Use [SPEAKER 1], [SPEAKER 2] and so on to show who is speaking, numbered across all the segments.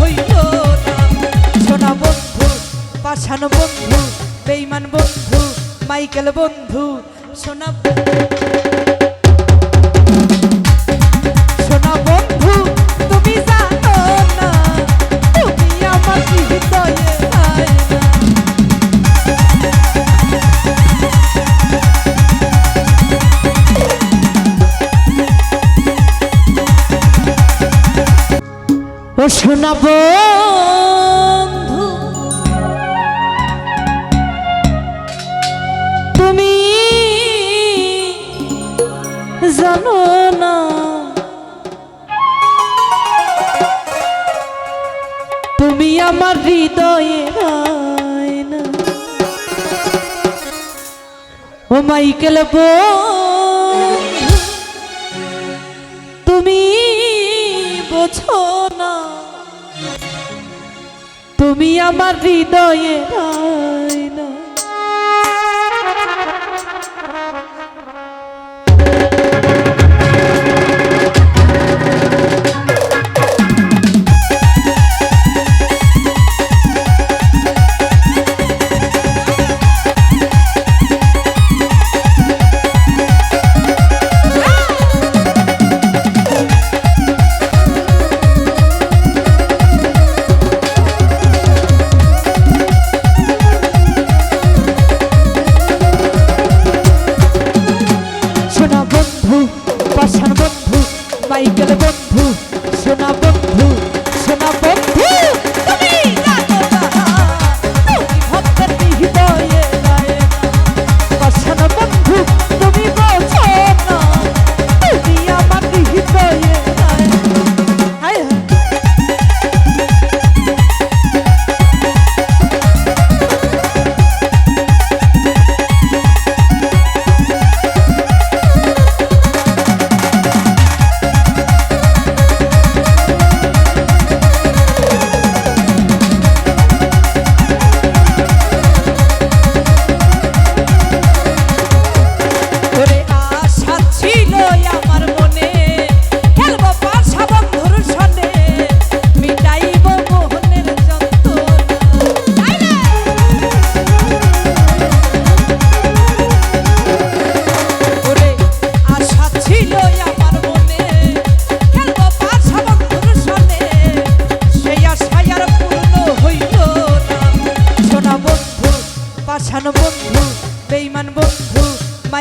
[SPEAKER 1] হইল না। সোনা বন্ধু পাশান বন্ধু বেইমান বন্ধু মাইকেল বন্ধু সোনা বন্ধু শোনা বন্ধু। তুমি জানো না। তুমি আমার হৃদয়ে ও মাইকেল বন্ধু। তুমি বোঝো তুমি আমার হৃদয়ে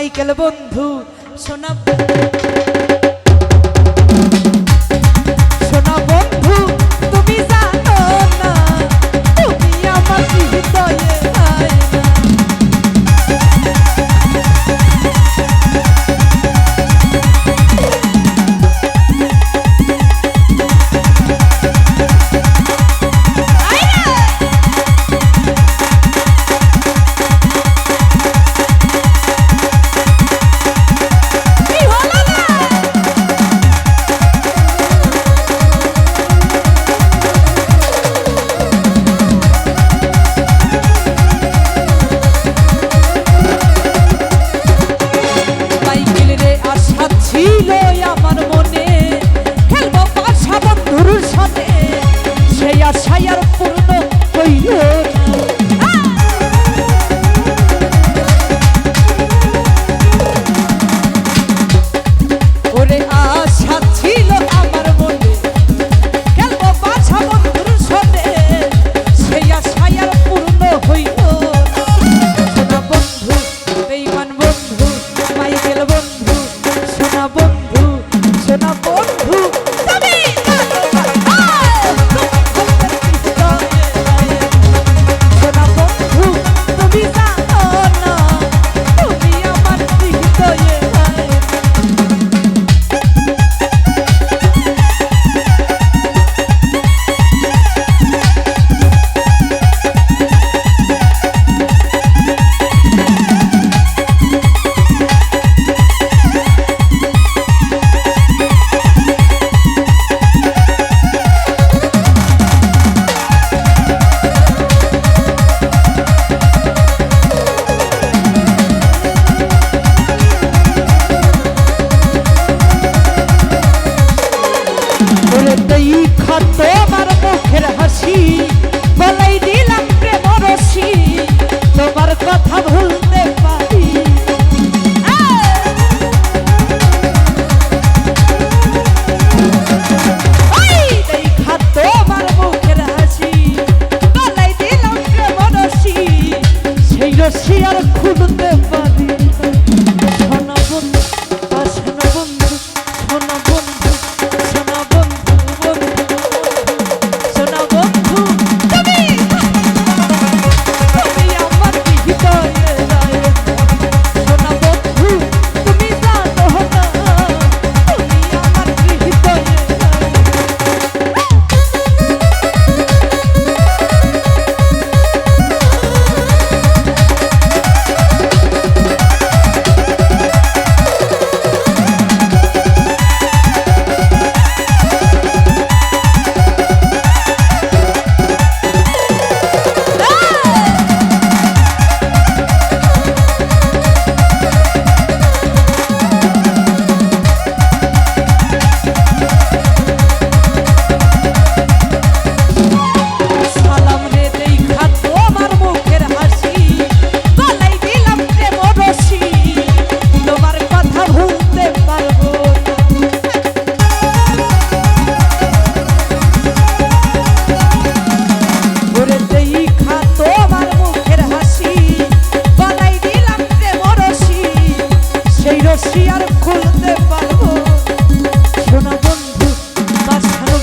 [SPEAKER 1] মাইকেল বন্ধু শোনা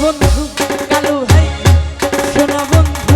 [SPEAKER 1] বন্ধু কালু ভাই সোনা বন্ধু।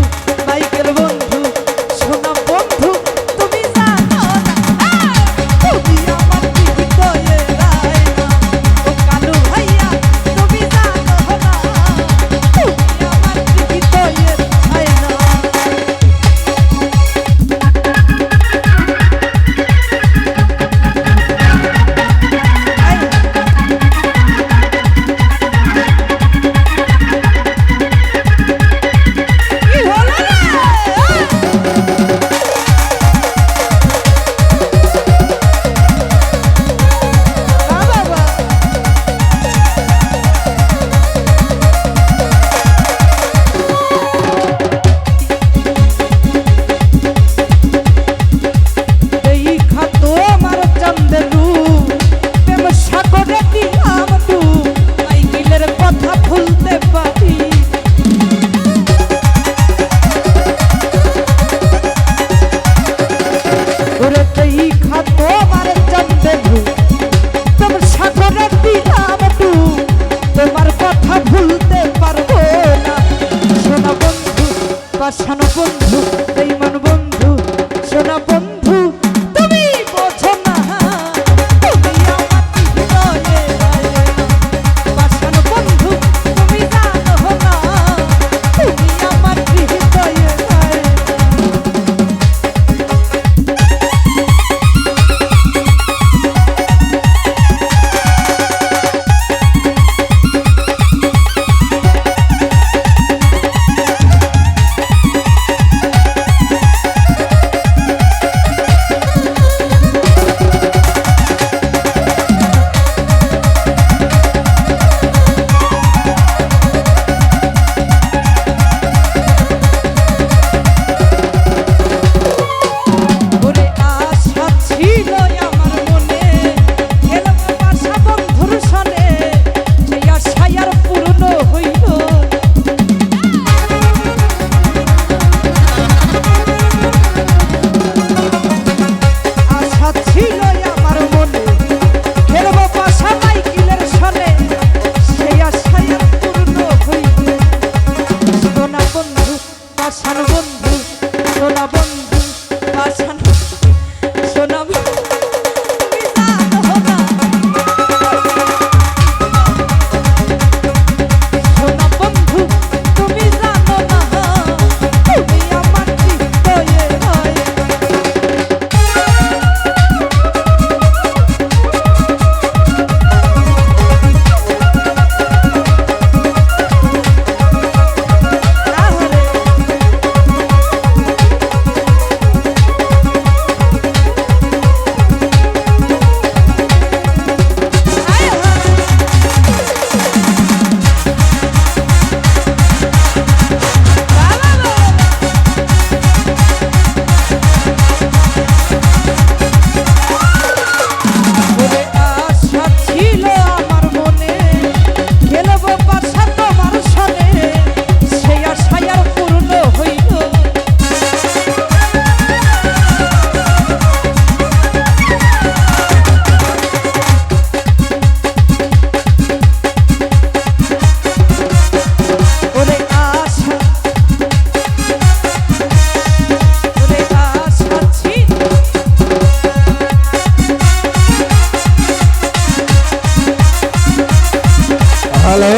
[SPEAKER 1] হ্যালো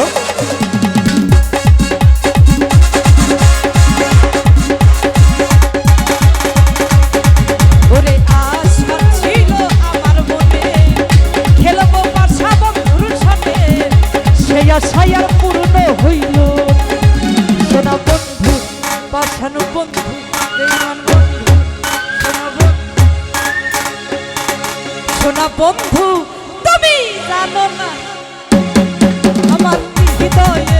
[SPEAKER 1] ছায়ার পূর্ণ হইল। সোনা বন্ধু পাঠানো বন্ধু সোনা বন্ধু। সোনা বন্ধু Oh yeah.